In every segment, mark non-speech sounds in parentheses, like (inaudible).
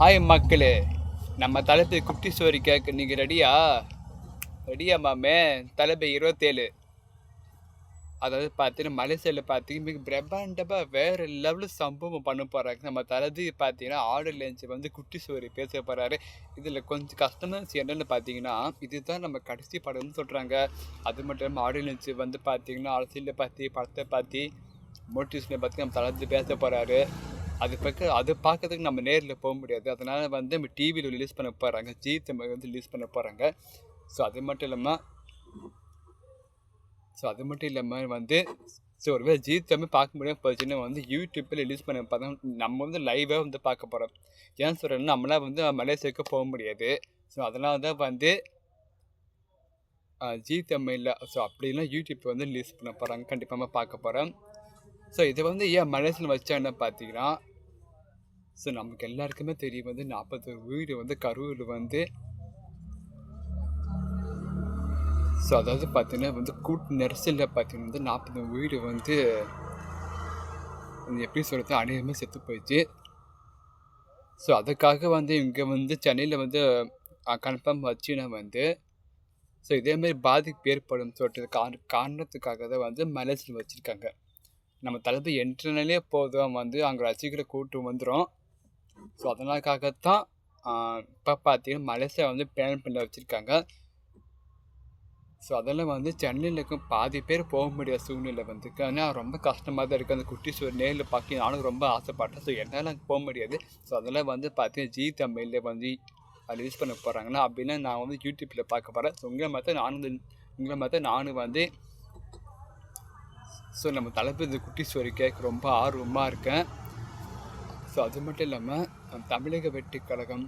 Hi மக்களே. நம்ம தலைப்பு குட்டி ஸ்டோரி கேட்க நீங்கள் ரெடியா ரெடியா மாமே? தலைப்பு இருபத்தேழு. அதாவது பார்த்தீங்கன்னா மலேசியாவில் பார்த்தீங்கன்னா மிக பிரம்மாண்டமாக வேறு லெவலில் சம்பவம் பண்ண போகிறாங்க நம்ம தலது பார்த்தீங்கன்னா ஆர்டர் லேஞ்ச் வந்து குட்டி ஸ்டோரி பேச போகிறாரு இதில் கொஞ்சம் கஸ்டமர்ஸ் என்னென்னு பார்த்தீங்கன்னா இதுதான் நம்ம கடைசி படம்னு சொல்கிறாங்க அது மட்டும் இல்லாமல் ஆர்டர் லேஞ்ச் வந்து பார்த்தீங்கன்னா அரசியலில் பார்த்து படத்தை பார்த்து மோட்டிவேஷனை பார்த்து நம்ம தளர்ந்து பேச போகிறாரு அது பக்க அது பார்க்கறதுக்கு நம்ம நேரில் போக முடியாது. அதனால் வந்து நம்ம டிவியில் ரிலீஸ் பண்ண போகிறாங்க ஜி தமிழ் வந்து ரிலீஸ் பண்ண போகிறாங்க ஸோ அது மட்டும் இல்லாமல் ஸோ அது மட்டும் இல்லாமல் வந்து ஸோ ஒருவேளை ஜி தமிழ் பார்க்க முடியாமல் போச்சுன்னா வந்து யூடியூப்பில் ரிலீஸ் பண்ண பார்த்தா நம்ம வந்து லைவாக வந்து பார்க்க போகிறோம் ஏன் சொல்கிறேன்னா நம்மளால் வந்து மலேசியாவுக்கு போக முடியாது. ஸோ அதனால தான் வந்து ஜி தமிழில் ஸோ அப்படிலாம் யூடியூப் வந்து ரிலீஸ் பண்ண போகிறாங்க கண்டிப்பாக பார்க்க போகிறோம் ஸோ இதை வந்து ஏன் மலேசியில் வச்சான்னு பார்த்தீங்கன்னா ஸோ நமக்கு எல்லாருக்குமே தெரியும். வந்து நாற்பது வீடு வந்து கரூர் வந்து ஸோ அதாவது பார்த்தீங்கன்னா வந்து கூட்டு நெரிசலில் பார்த்தீங்கன்னா வந்து நாற்பது வீடு வந்து எப்படி சொல்கிறது அநேகமாக செத்து போயிடுச்சு. ஸோ அதுக்காக வந்து இங்கே வந்து சென்னையில் வந்து கன்ஃபார்ம் வச்சுன்னா வந்து ஸோ இதேமாரி பாதிப்பு ஏற்படும் சொல்லிட்டு காரண காரணத்துக்காக தான் வந்து மலேசியில் வச்சுருக்காங்க. நம்ம தளபதி என்ட்ரனாலே போதும் வந்து அங்கே ரசிகரை கூட்டு வந்துடும் ஸோ அதனாலக்காகத்தான் இப்போ பார்த்தீங்கன்னா மலேசியா வந்து பிளான் பண்ண வச்சுருக்காங்க. ஸோ அதெல்லாம் வந்து சென்னையில் இருக்கும் பாதி பேர் போக முடியாத சூழ்நிலை வந்து ஆனால் ரொம்ப கஷ்டமாக தான் இருக்குது அந்த குட்டி சூர் நேரில் பார்க்க நானும் ரொம்ப ஆசைப்பட்டேன். ஸோ என்னால் அங்கே போக முடியாது. ஸோ அதெல்லாம் வந்து பார்த்தீங்கன்னா ஜி தமிழில் வந்து ரிலீஸ் யூஸ் பண்ண போகிறாங்கன்னா அப்படின்னா நான் வந்து யூடியூப்பில் பார்க்க போகிறேன் ஸோ உங்களை மாதிரி நானும் வந்து உங்களை மாதிரி நானும் வந்து ஸோ நம்ம தளபதி குட்டி ஸ்டோரி கேட்க ரொம்ப ஆர்வமாக இருக்கேன். ஸோ அது மட்டும் இல்லாமல் தமிழக வெற்றி கழகம்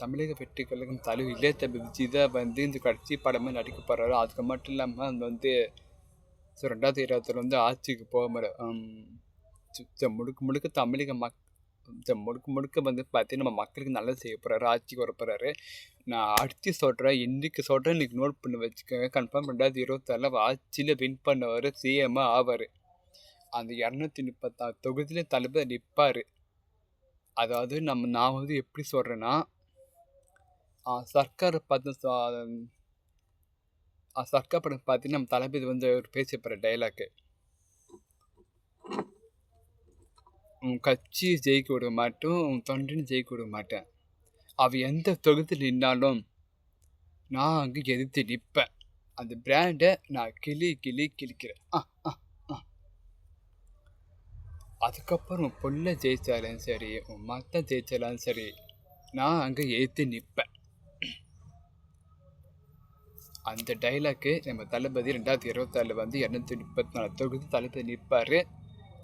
தமிழக வெற்றி கழகம் தலைவர் இளைய விஜய் தான் வந்து இந்த கட்சி படமாக நடிக்க போகிறாரு அதுக்கு மட்டும் இல்லாமல் அது வந்து ஸோ ரெண்டாயிரத்தி இருபத்தில் வந்து ஆட்சிக்கு போக முடியும் முழுக்க முழுக்க தமிழக மக் முழுக்க முழுக்க வந்து பார்த்தீங்கன்னா நம்ம மக்களுக்கு நல்லது செய்ய போகிறாரு ஆட்சிக்கு வர போகிறாரு நான் அடித்து சொல்கிறேன் இன்றைக்கி சொல்கிறேன் இன்றைக்கி நோட் பண்ணி வச்சுக்கோங்க. கன்ஃபார்ம் ரெண்டாயிரத்தி இருபத்தாறில் ஆட்சியில் வின் பண்ணவர் சிஎம்மாக ஆவார். அந்த இரநூத்தி முப்பத்தாறு தொகுதியில் தளபதி நிற்பார் அதாவது நம்ம நான் வந்து எப்படி சொல்கிறேன்னா சர்க்கார் பார்த்து சர்க்கார் படம் பார்த்து நம்ம தளபதி வந்து ஒரு பேச போகிற டைலாக்கு உன் கட்சி ஜெயிக்க விட மாட்டோம் உன் தொண்டனை ஜெயிக்க விட மாட்டேன். அவள் எந்த தொகுதியில் நின்னாலும் நான் அங்கே எதிர்த்து நிற்பேன் அந்த பிராண்டை நான் கிளி கிளி கிழிக்கிறேன் ஆ அதுக்கப்புறம் உன் பொண்ணை ஜெயிச்சாலும் சரி உன் மத்த ஜெயிச்சாலும் சரி நான் அங்கே ஏற்றி நிற்பேன் அந்த டைலாக்கு நம்ம தளபதி ரெண்டாயிரத்தி இருபத்தாறில் வந்து இரநூத்தி முப்பத்தி நாலு தொகுதி தளபதி நிற்பார்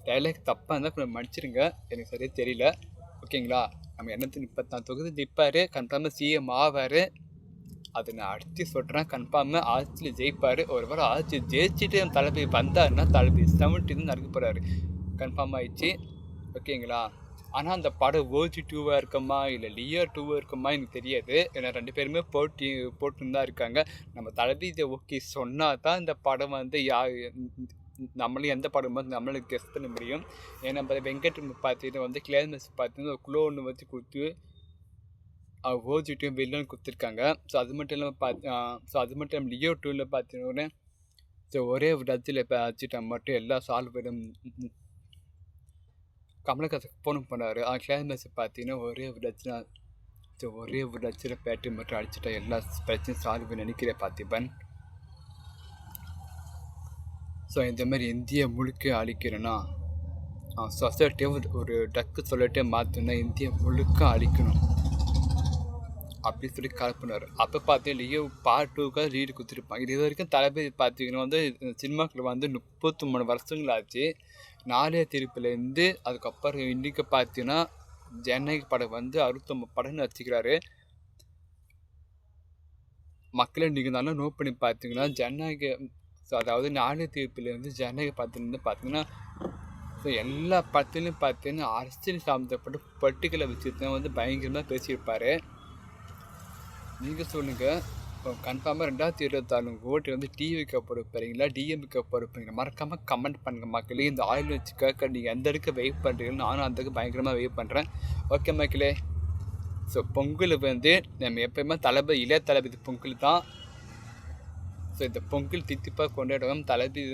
டைலாக் தப்பாக இருந்தால் கொஞ்சம் மன்னிச்சிருங்க. எனக்கு சரியாக தெரியல. ஓகேங்களா? நம்ம இரநூத்தி முப்பத்தி நாலு தொகுதி நிற்பார் கன்ஃபார்மாக சிஎம் ஆவார். அதை நான் அடுத்து சொல்கிறேன் கன்ஃபார்மாக ஆட்சியில் ஜெயிப்பார். ஒரு வாரம் ஆட்சி ஜெயிச்சுட்டு தளபதி வந்தாருன்னா தளபதி செவன்ட்டி தான் நடக்க போகிறாரு கன்ஃபார்ம் ஆயிடுச்சு. ஓகேங்களா? ஆனால் அந்த படம் ஓஜி டூவாக இருக்குமா? இல்லை லியர் டூவாக இருக்குமா? எனக்கு தெரியாது. ஏன்னா ரெண்டு பேருமே போட்டி போட்டுன்னு தான் இருக்காங்க. நம்ம தளபதி இதை ஓகே சொன்னால் தான் இந்த படம் வந்து யா நம்மளும் எந்த படம் வந்து நம்மளுக்கு கெஸ் பண்ண முடியும். ஏன்னா நம்ம வெங்கட் பார்த்தீங்கன்னா வந்து கிளைமேக்ஸ் பார்த்தீங்கன்னா ஒரு குளோ ஒன்று வச்சு கொடுத்து ஓஜி டூ வில்லன் கொடுத்துருக்காங்க. ஸோ அது மட்டும் இல்லாமல் பார்த்து ஸோ அது மட்டும் இல்லாமல் லியோ டூவில் பார்த்தீங்கன்னா ஸோ ஒரே ஒரு டச்சில் இப்போ வச்சுட்டா மட்டும் எல்லா சால்வரும் கமலஹாசன் ஃபோன் பண்ணார். ஆ கிளைமேக்ஸ் பார்த்தீங்கன்னா ஒரே ஒரு டச்சுனா ஸோ ஒரே ஒரு டச்சில் பேட்டரி மட்டும் அடிச்சுட்டா எல்லா பிரச்சனையும் சால்வ் நினைக்கிறேன் பார்த்திபன். ஸோ இந்த மாதிரி இந்திய முழுக்க அழிக்கிறேன்னா சொசைட்டியை ஒரு டக்கு சொல்லிட்டே மாற்றணும்னா இந்தியா முழுக்க அழிக்கணும். அப்படின்னு சொல்லி கலப்புனார். அப்போ பார்த்தீங்கன்னா லியோ பார்ட் டூக்காக லீடு கொடுத்துருப்பாங்க. இது வரைக்கும் தளபதி பார்த்தீங்கன்னா வந்து சினிமாக்கள் வந்து முப்பத்தி மூணு வருஷங்கள் ஆச்சு நாளைய திருப்பிலேருந்து அதுக்கப்புறம் இன்றைக்கி பார்த்தீங்கன்னா ஜனநாயக படம் வந்து அறுபத்தொம்பது படம்னு வச்சுக்கிறாரு. மக்களை நீங்கள் நல்லா நோட் பண்ணி பார்த்தீங்கன்னா ஜனநாயக அதாவது நாளைய தீர்ப்பிலேருந்து ஜனநாயக படத்துலேருந்து பார்த்தீங்கன்னா ஸோ எல்லா படத்துலையும் பார்த்தீங்கன்னா அரசியல் சார்ந்தப்பட்ட பர்டிகுலர் விஷயத்த வந்து பயங்கரமாக பேசியிருப்பார். நீங்கள் சொல்லுங்கள் கன்ஃபார்மாக ரெண்டாயிரத்தி இருபத்தாறு ஓட்டு வந்து டிவிக்கு பொறுப்பீங்களா டிஎம்க்கு பொறுப்பீங்களா மறக்காமல் கமெண்ட் பண்ணுங்கள் மக்களே. இந்த ஆயில் வச்சுக்காக நீங்கள் எந்த இடத்துக்கு வெயிட் பண்ணுறீங்கன்னு நானும் அந்த பயங்கரமாக வெயிட் பண்ணுறேன் ஓகே மக்களே. ஸோ பொங்கல் வந்து நம்ம எப்பயுமே தளபதி இளைய தளபதி பொங்கல் தான். ஸோ இந்த பொங்கல் தித்திப்பாக கொண்டாடுவோம். தளபதி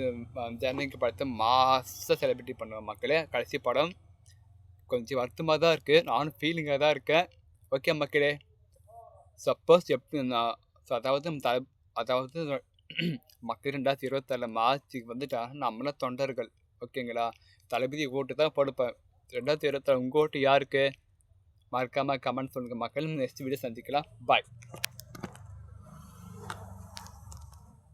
ஜனநாயக படத்தை மாதம் செலிப்ரிட்டி பண்ணுவோம் மக்களே. கடைசி படம் கொஞ்சம் வருத்தமாக தான் இருக்குது நானும் ஃபீலிங்காக தான் இருக்கேன். ஓகே மக்களே. சப்போஸ் எப்படி அதாவது த அதாவது (clears throat) மக்கள் ரெண்டாயிரத்தி இருபத்தாறு மார்ச்சுக்கு வந்துட்டா நம்மளாம் தொண்டர்கள் ஓகேங்களா? தளபதி ஓட்டு தான் போடுப்பேன் ரெண்டாயிரத்தி இருபத்தாறு உங்கள் ஓட்டு யாருக்கு? மறக்காமல் கமெண்ட் சொல்லுங்கள் மக்கள் நெக்ஸ்ட் வீடியோ சந்திக்கலாம். பாய்